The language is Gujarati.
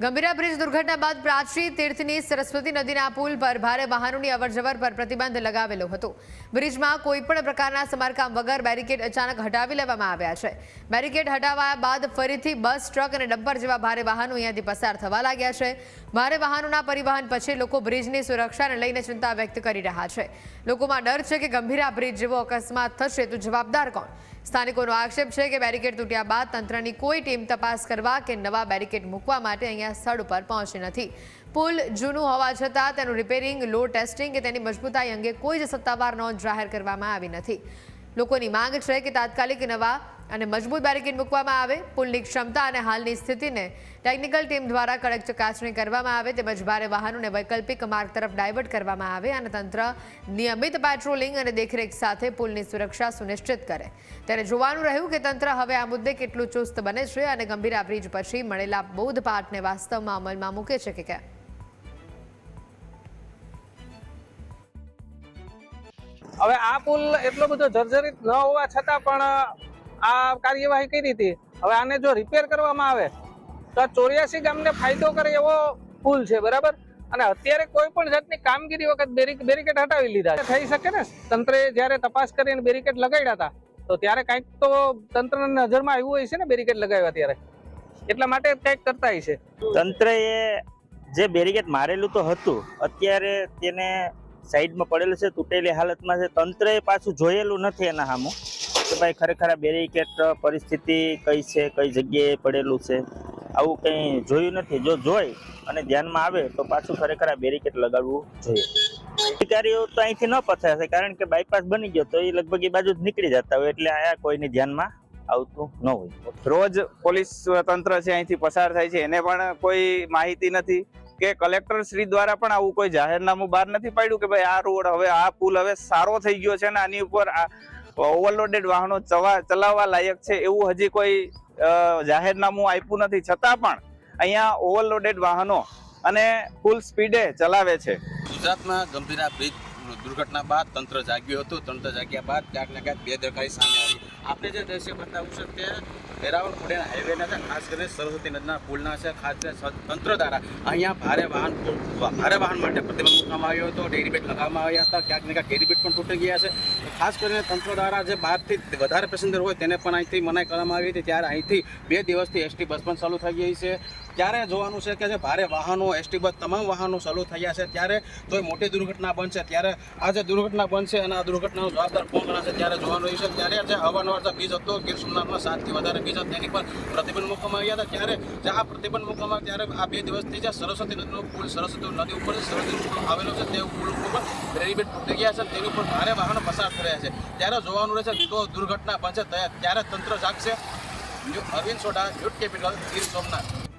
ગંભીરા બ્રિજ દુર્ઘટના બાદ પ્રાચી તીર્થની સરસ્વતી નદીના પુલ પર ભારે વાહનોની અવરજવર પર પ્રતિબંધ લગાવેલો હતો. બ્રિજમાં કોઈપણ પ્રકારના સમારકામ વગર બેરિકેડ અચાનક હટાવી લેવામાં આવ્યા છે. બેરિકેડ હટાવ્યા બાદ ફરીથી બસ, ટ્રક અને ડમ્પર જેવા ભારે વાહનો અહીંયાથી પસાર થવા લાગ્યા છે. ભારે વાહનોના પરિવહન પછી લોકો બ્રિજની સુરક્ષાને લઈને ચિંતા વ્યક્ત કરી રહ્યા છે. લોકોમાં ડર છે કે ગંભીરા બ્રિજ જેવો અકસ્માત થશે તો જવાબદાર કોણ? સ્થાનિકોનો આક્ષેપ છે કે બેરિકેડ તૂટ્યા બાદ તંત્રની કોઈ ટીમ તપાસ કરવા કે નવા બેરિકેડ મૂકવા માટે અહીંયા સ્થળ ઉપર પહોંચી નથી. પુલ જૂનું હોવા છતાં તેનું રિપેરિંગ લો ટેસ્ટિંગ કે તેની મજબૂતાઈ અંગે કોઈ જ સત્તાવાર નોંધ જાહેર કરવામાં આવી નથી. લોકોની માંગ છે કે તાત્કાલિક નવા અને મજબૂત બેરિકેડ મૂકવામાં આવે. પુલની ક્ષમતા અને હાલની સ્થિતિને ટેકનિકલ ટીમ દ્વારા કડક ચકાસણી કરવામાં આવે તેમજ ભારે વાહનોને વૈકલ્પિક માર્ગ તરફ ડાયવર્ટ કરવામાં આવે અને તંત્ર નિયમિત પેટ્રોલિંગ અને દેખરેખ સાથે પુલની સુરક્ષા સુનિશ્ચિત કરે. ત્યારે જોવાનું રહ્યું કે તંત્ર હવે આ મુદ્દે કેટલું ચુસ્ત બને છે અને ગંભીરા બ્રિજ પછી મળેલા બૌદ્ધ પાઠને વાસ્તવમાં અમલમાં મૂકે છે કે કેમ? હવે આ પુલ એટલો બધો જર્જરિત ન હોવા છતાં પણ આ કાર્યવાહી કરી હતી. હવે આને જો રિપેર કરવામાં આવે, તો ચોર્યાસી ગામને ફાયદો કરે એવો પુલ છે, બરાબર? અને અત્યારે કોઈ પણ જાતની કામગીરી વખત બેરી- બેરિકેડ હટાવી લીધા થઈ શકે ને? તંત્રે જ્યારે તપાસ કરીને બેરિકેડ લગાડ્યા હતા, તો ત્યારે કાંઈક તો તંત્રની નજરમાં આવ્યું હોય છે ને બેરિકેડ લગાવ્યા ત્યારે. એટલા માટે કંઈક કરતા છે તંત્રએ જે બેરિકેડ મારેલું તો હતું, અત્યારે તેને સાઈડમાં પડેલું છે, તૂટેલી હાલતમાં છે. તંત્રએ પાછું જોયેલું નથી એના સામું કે ભાઈ ખરેખર આ બેરિકેડ પરિસ્થિતિ કઈ છે, કઈ જગ્યાએ પડેલું છે? આવું કંઈ જોયું નથી. જો જોઈ અને ધ્યાનમાં આવે તો પાછું ખરેખર આ બેરિકેટ લગાડવું જોઈએ. અધિકારીઓ તો અહીંથી ન પથાશે કારણ કે બાયપાસ બની ગયો તો એ લગભગ એ બાજુ જ નીકળી જતા હોય એટલે આયા કોઈને ધ્યાનમાં આવતું ન હોય. રોજ પોલીસ તંત્ર છે અહીંથી પસાર થાય છે. એને પણ કોઈ માહિતી નથી. કે કલેક્ટર શ્રી દ્વારા પણ આવું કોઈ જાહેરનામું બહાર નથી પાડ્યું કે ભાઈ આ રોડ હવે આ પુલ હવે સારો થઈ ગયો છે ને આની ઉપર ઓવરલોડેડ વાહનો ચલાવવા લાયક છે એવું હજી કોઈ જાહેરનામું આપ્યું નથી. છતાં પણ અહીંયા ઓવરલોડેડ વાહનો અને ફૂલ સ્પીડે ચલાવે છે. ગુજરાતમાં ગંભીરા બ્રિજ દુર્ઘટના બાદ તંત્ર જાગ્યું હતું. તંત્ર જાગ્યા બાદ ક્યાંક ને ક્યાંક બેદરકારી સામે આવી. આપણે જે દ્રશ્ય બતાવું છે તે વેરાવળ મોડેના હાઈવેના ખાસ કરીને સરસ્વતી નદીના પુલના છે. ખાસ કરીને તંત્ર દ્વારા અહીંયા ભારે વાહન ભારે વાહન માટે પ્રતિબંધ મૂકવામાં આવ્યો હતો. ડેરીબેટ લગાવવામાં આવ્યા હતા. ક્યાંક ને ક્યાંક ડેરીબેટ પણ તૂટી ગયા છે. ખાસ કરીને તંત્ર દ્વારા જે બહારથી વધારે પેસેન્જર હોય તેને પણ અહીંથી મનાઈ કરવામાં આવી હતી. ત્યારે અહીંથી બે દિવસથી એસટી બસ પણ ચાલુ થઈ ગઈ છે. ત્યારે જોવાનું છે કે જે ભારે વાહનો એસટી બસ તમામ વાહનો ચાલુ થયા છે. ત્યારે કોઈ મોટી દુર્ઘટના બનશે, ત્યારે આ જે દુર્ઘટના બનશે અને આ દુર્ઘટનાનો જવાબદાર કોણ ગણાશે ત્યારે જોવાનું રહ્યું છે. ત્યારે જે અવારનવાર જે બીજ હતો, ગીર સોમનાથમાં સાતથી વધારે બીજ હતો. તેની પર પ્રતિબંધ મૂકવામાં આવ્યા હતા. ત્યારે જે આ પ્રતિબંધ મૂકવામાં ત્યારે આ બે દિવસથી જે સરસ્વતી નદીનો પુલ, સરસ્વતી નદી ઉપર સરસ્વતી પુલ આવેલો છે, તે પુલ ઉપર રેલીબેટ તૂટી ગયા છે. તેની ઉપર ભારે વાહનો પસાર થઈ રહ્યા છે. ત્યારે જોવાનું રહેશે તો દુર્ઘટના બનશે ત્યારે તંત્ર જાગશે. Arvind Sodha youth capital, Gir Somnath.